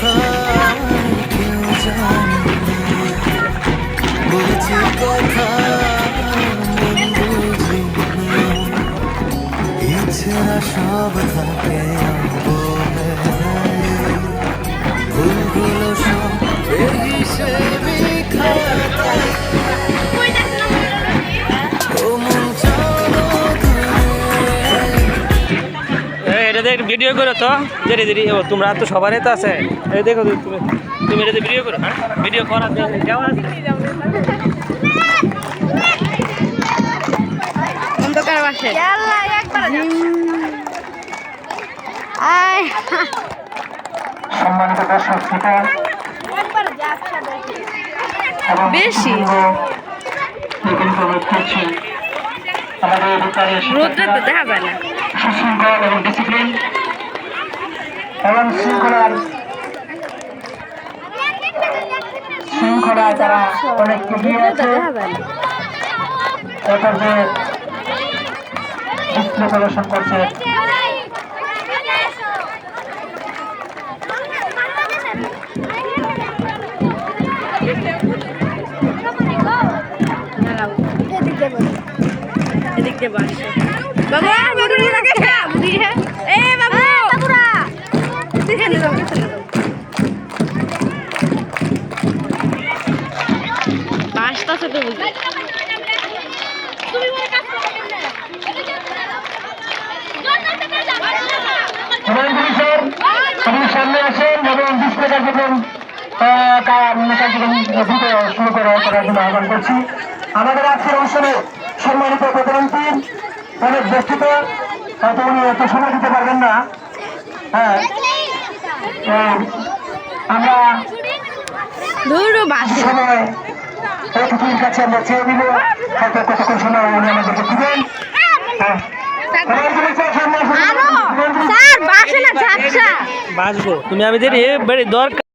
কোথায় কেউ জানে বুঝি কোথায় বুঝি ইচ্ছা সব থাকে এটা দেখ ভিডিও করো তো। দেরি দেরি ও তোমরা তো সবারই তো আছে। এই দেখো তুমি তুমি তুমি এটা ভিডিও করো হ্যাঁ? ভিডিও করা কেমন আছে অন্ধকার বাসে। আয়। সম্মানিত দর্শক শ্রোতা। এবং বেশি। এগুলি প্রবেশ আমাদের রোদ্রে তো দেখা যায় না। সুশৃঙ্খল এবং ডিসিপ্লিন এবং শৃঙ্খলার শৃঙ্খলায় তারা অনেক এগিয়ে আছে এরপর যে ডিসপ্লে প্রদর্শন করছে এদিক দিয়ে বাবা! বাসটা তো বুঝি সামনে আসেন এবং ডিসপ্লে কার্যক্রম কার্যক্রম শুরু করা করার জন্য আহ্বান করছি আমাদের আজকের অনুষ্ঠানে সম্মানিত প্রধানমন্ত্রী অনেক ব্যক্তিত হয়তো উনি এত সময় দিতে পারবেন না। হ্যাঁ। আমরা সময় অতিথির কাছে আমরা চেয়ে নিব। হয়তো কতক্ষণ সময় উনি আমাদেরকে দিবেন। হ্যাঁ। বাঁচবো তুমি আমি দেরি বেড়ে দরকার।